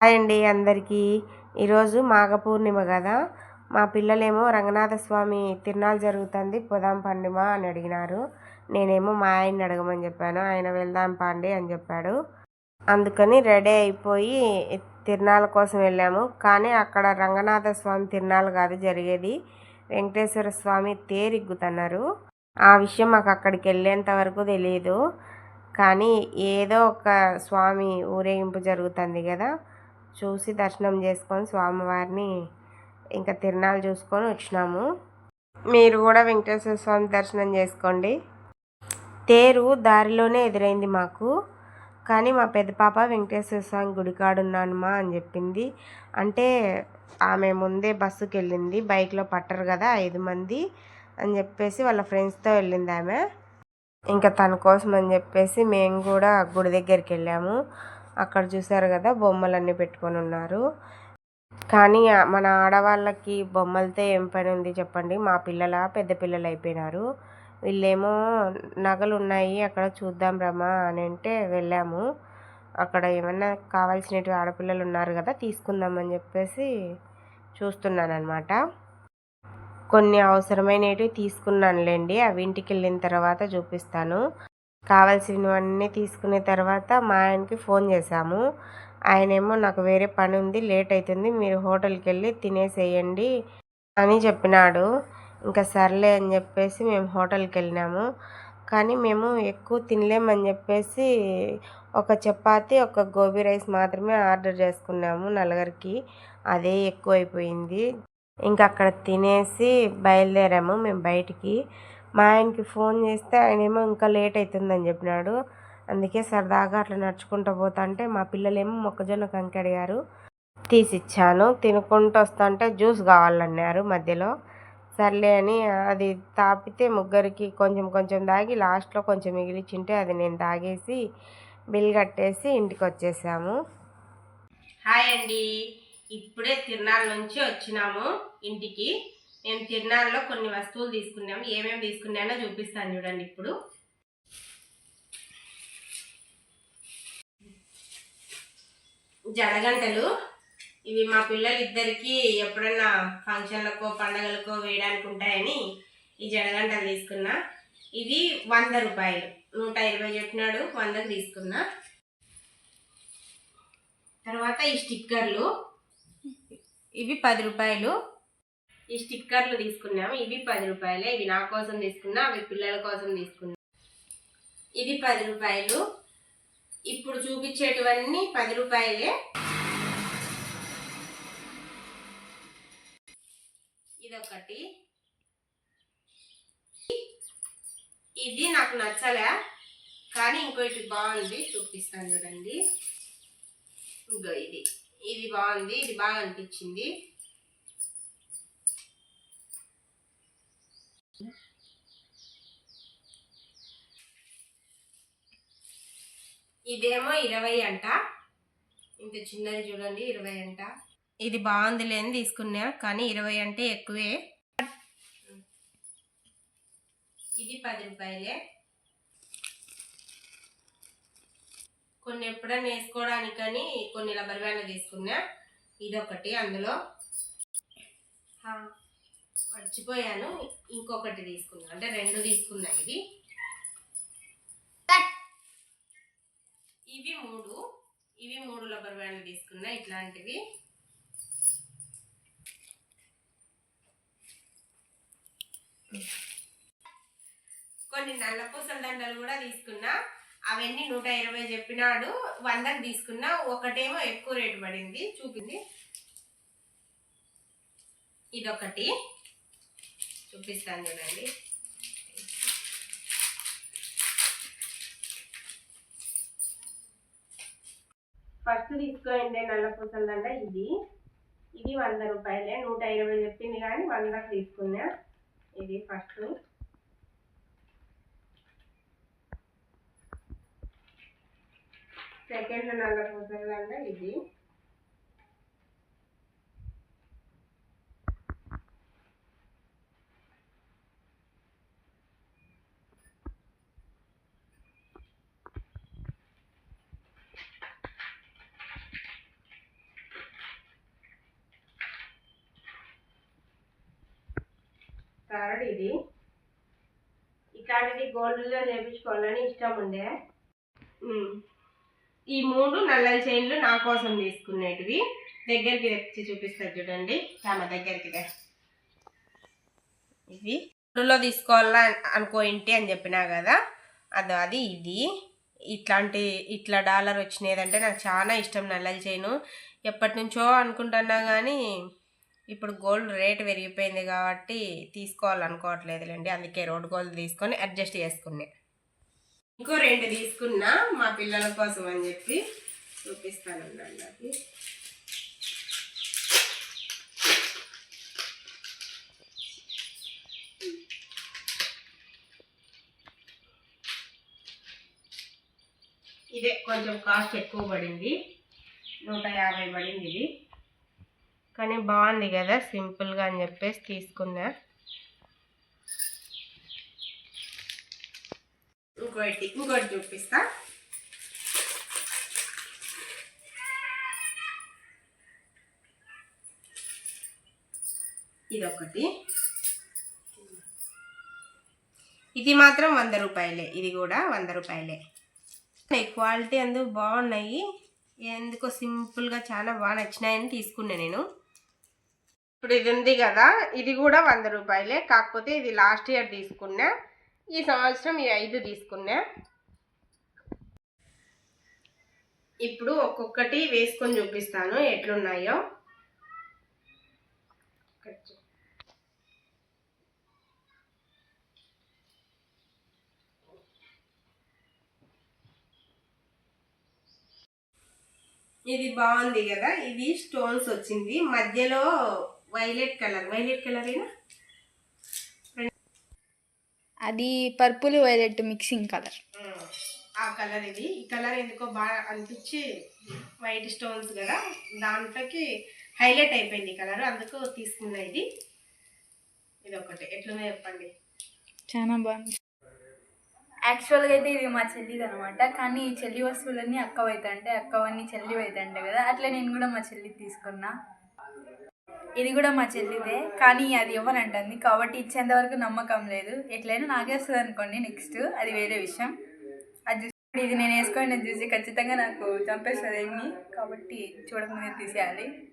Hi అండి అందరికీ. ఈరోజు మాఘ పూర్ణిమ కదా. మా పిల్లలేమో రంగనాథ స్వామి తిరునాళ్ళు జరుగుతుంది పోదాం పండిమ అని అడిగినారు. నేనేమో మా ఆయన్ని అడగమని చెప్పాను ఆయన వెళ్దాం పండి అని చెప్పాడు. అందుకని రెడీ అయిపోయి తిరునాళ్ళ కోసం వెళ్ళాము. కానీ అక్కడ రంగనాథ స్వామి తిరునాళ్ళు కాదు జరిగేది వెంకటేశ్వర స్వామి తేరిగ్గుతున్నారు. ఆ విషయం మాకు అక్కడికి వెళ్ళేంత వరకు తెలియదు కానీ ఏదో ఒక స్వామి ఊరేగింపు జరుగుతుంది కదా. చూసి దర్శనం చేసుకొని స్వామివారిని ఇంకా తిరణాలు చూసుకొని వచ్చినాము. మీరు కూడా వెంకటేశ్వర స్వామి దర్శనం చేసుకోండి. తేరు దారిలోనే ఎదురైంది మాకు. కానీ మా పెద్ద పాప వెంకటేశ్వర స్వామి గుడికాడున్నానుమా అని చెప్పింది. అంటే ఆమె ముందే బస్సుకి వెళ్ళింది. బైక్లో పట్టరు కదా ఐదు మంది అని చెప్పేసి వాళ్ళ ఫ్రెండ్స్తో వెళ్ళింది ఆమె. ఇంకా తన కోసం అని చెప్పేసి మేము కూడా గుడి దగ్గరికి వెళ్ళాము. అక్కడ చూసారు కదా బొమ్మలన్నీ పెట్టుకొని ఉన్నారు. కానీ మన ఆడవాళ్ళకి బొమ్మలతో ఏం పని ఉంది చెప్పండి. మా పిల్లల పెద్ద పిల్లలు అయిపోయినారు. వీళ్ళేమో నగలు ఉన్నాయి అక్కడ చూద్దాం రమ్మా అని అంటే వెళ్ళాము. అక్కడ ఏమన్నా కావాల్సినవి ఆడపిల్లలు ఉన్నారు కదా తీసుకుందామని చెప్పేసి చూస్తున్నాను అనమాట కొన్ని అవసరమైనవి తీసుకున్నానులేండి అవి ఇంటికి వెళ్ళిన తర్వాత చూపిస్తాను. కావాల్సినవన్నీ తీసుకున్న తర్వాత మా ఆయనకి ఫోన్ చేశాము. ఆయనేమో నాకు వేరే పని ఉంది లేట్ అవుతుంది మీరు హోటల్కి వెళ్ళి తినేసేయండి అని చెప్పినాడు. ఇంకా సర్లే అని చెప్పేసి మేము హోటల్కి వెళ్ళినాము కానీ మేము ఎక్కువ తినలేమని చెప్పేసి ఒక చపాతి ఒక గోబీ రైస్ మాత్రమే ఆర్డర్ చేసుకున్నాము నలుగురికి. అదే ఎక్కువ అయిపోయింది ఇంకా అక్కడ తినేసి బయలుదేరాము మేము బయటికి. మా ఆయనకి ఫోన్ చేస్తే ఆయన ఏమో ఇంకా లేట్ అవుతుందని చెప్పినాడు. అందుకే సరదాగా అట్లా నడుచుకుంటూ పోతా అంటే మా పిల్లలేమో మొక్కజొన్న కంకి అడిగారు. తీసిచ్చాను తినుకుంటూ వస్తుంటే జ్యూస్ కావాలన్నారు మధ్యలో. సర్లే అని అది తాపితే ముగ్గురికి కొంచెం కొంచెం తాగి లాస్ట్లో కొంచెం మిగిలిచింటే అది నేను తాగేసి బిల్ కట్టేసి ఇంటికి వచ్చేసాము. హాయ్ అండి. ఇప్పుడే తిరునాళ్ళ నుంచి వచ్చినాము ఇంటికి. మేము తిరునాళ్ళలో కొన్ని వస్తువులు తీసుకున్నాము ఏమేమి తీసుకున్నానో చూపిస్తాను చూడండి ఇప్పుడు. జడగంటలు. ఇవి మా పిల్లలు ఇద్దరికీ ఎప్పుడన్నా ఫంక్షన్లకో పండగలకో వేయడానికి ఉంటాయని ఈ జడగంటలు తీసుకున్నా. ఇది వంద రూపాయలు. నూట ఇరవై చెప్పినాడు వందకు తీసుకున్నా. తర్వాత ఈ స్టిక్కర్లు. ఇవి పది రూపాయలు. ఈ స్టిక్కర్లు తీసుకున్నాము. ఇవి పది రూపాయలే. ఇవి నా కోసం తీసుకున్నా అవి పిల్లల కోసం తీసుకున్నా. ఇది పది రూపాయలు. ఇప్పుడు చూపించేటివన్నీ పది రూపాయలే. ఇదొకటి. ఇది నాకు నచ్చలే కానీ ఇంకోటి బాగుంది. చూపిస్తాను చూడండి. ఇంకో ఇది. ఇది బాగుంది. ఇది బాగా అనిపించింది. ఇదేమో ఇరవై అంట. ఇంత చిన్నది చూడండి ఇరవై అంట. ఇది బాగుంది లేని తీసుకున్నా కానీ ఇరవై అంటే ఎక్కువే. ఇది పది రూపాయలే. కొన్ని ఎప్పుడైనా వేసుకోవడానికని కొన్ని రబ్బర్ బ్యాండ్లు తీసుకున్నా ఇదొకటి అందులో. మర్చిపోయాను. ఇంకొకటి తీసుకున్నా. అంటే రెండు తీసుకున్నా ఇది ఇవి మూడు ఇవి మూడు రబ్బర్ బ్యాండ్లు తీసుకున్నా ఇట్లాంటివి. కొన్ని నల్ల పూసల దండలు కూడా తీసుకున్నా. అవన్నీ నూట ఇరవై చెప్పినాడు. వందకు తీసుకున్నా. ఒకటేమో ఎక్కువ రేటు పడింది చూపింది. ఇదొకటి. చూపిస్తాను చూడండి. ఫస్ట్ తీసుకోండి నల్ల పూసలదండ ఇది. ఇది వంద రూపాయలే నూట ఇరవై చెప్పింది కానీ వందకు తీసుకున్నా. ఇది ఫస్ట్ సెకండ్ నల్ల పూసలదండ ఇది. థర్డ్ ఇది. ఇట్లాంటిది గోల్డ్లో చేయించుకోవాలని ఇష్టం ఉండే. ఈ మూడు నల్లల చైన్లు నా కోసం తీసుకునేటివి. దగ్గరికి తెచ్చి చూపిస్తారు చూడండి. చాలా దగ్గరికి ఇది ఇవి. గోల్డ్లో తీసుకోవాలా అనుకో ఇంటి అని చెప్పినా కదా. అది అది ఇది. ఇట్లాంటి ఇట్లా డాలర్ వచ్చినదంటే నాకు చాలా ఇష్టం నల్లల చైను. ఎప్పటి నుంచో అనుకుంటున్నా కానీ ఇప్పుడు గోల్డ్ రేట్ పెరిగిపోయింది కాబట్టి తీసుకోవాలనుకోవట్లేదులేండి. అందుకే రోడ్ గోల్డ్ తీసుకొని అడ్జస్ట్ చేసుకున్నా. ఇంకో రెండు తీసుకున్నా మా పిల్లల కోసం అని చెప్పి చూపిస్తాను నాకు ఇదే కొంచెం కాస్ట్ ఎక్కువ పడింది. నూట యాభై పడింది ఇది. కానీ బాగుంది కదా సింపుల్గా అని చెప్పేసి తీసుకున్నా. ఇంకోటి ఇంకోటి చూపిస్తా. ఇదొకటి. ఇది మాత్రం వంద రూపాయలే ఇది కూడా వంద రూపాయలే. క్వాలిటీ అందుకు బాగున్నాయి? ఎందుకో సింపుల్గా చాలా బాగా నచ్చినాయని తీసుకున్నా నేను. ఇప్పుడు ఇది ఉంది కదా ఇది కూడా వంద రూపాయలే. కాకపోతే ఇది లాస్ట్ ఇయర్ తీసుకున్నా ఈ సంవత్సరం ఈ ఐదు తీసుకున్నా. ఇప్పుడు ఒక్కొక్కటి వేసుకొని చూపిస్తాను ఎట్లున్నాయో. ఇది బాగుంది కదా ఇది స్టోన్స్ వచ్చింది. మధ్యలో వైలెట్ కలర్. వైలెట్ కలర్ అయినా అది పర్పుల్ వైలెట్ మిక్సింగ్ కలర్. ఆ కలర్ ఇది. ఈ కలర్ ఎందుకో బాగా అనిపించి వైట్ స్టోన్స్ కదా దాంట్లోకి హైలైట్ అయిపోయింది కలర్. అందుకు తీసుకున్నా ఇది. ఇది ఒకటి ఎట్లుందో చెప్పండి. చాలా బాగుంది. యాక్చువల్గా అయితే ఇది మా చెల్లిది అనమాట. కానీ ఈ చెల్లి వస్తువులన్నీ అక్క అంటే అక్కవన్నీ చెల్లి అంటే కదా అట్లా నేను కూడా మా చెల్లి తీసుకున్నా. ఇది కూడా మా చెల్లిదే. కానీ అది ఇవ్వనంటుంది. కాబట్టి ఇచ్చేంత వరకు నమ్మకం లేదు. ఎట్లయినా నాకే వస్తుంది అనుకోండి నెక్స్ట్. అది వేరే విషయం. అది చూసి ఇది నేను వేసుకోండి నేను చూసి ఖచ్చితంగా నాకు చంపేస్తుంది ఏమి కాబట్టి చూడకుండా తీసేయాలి.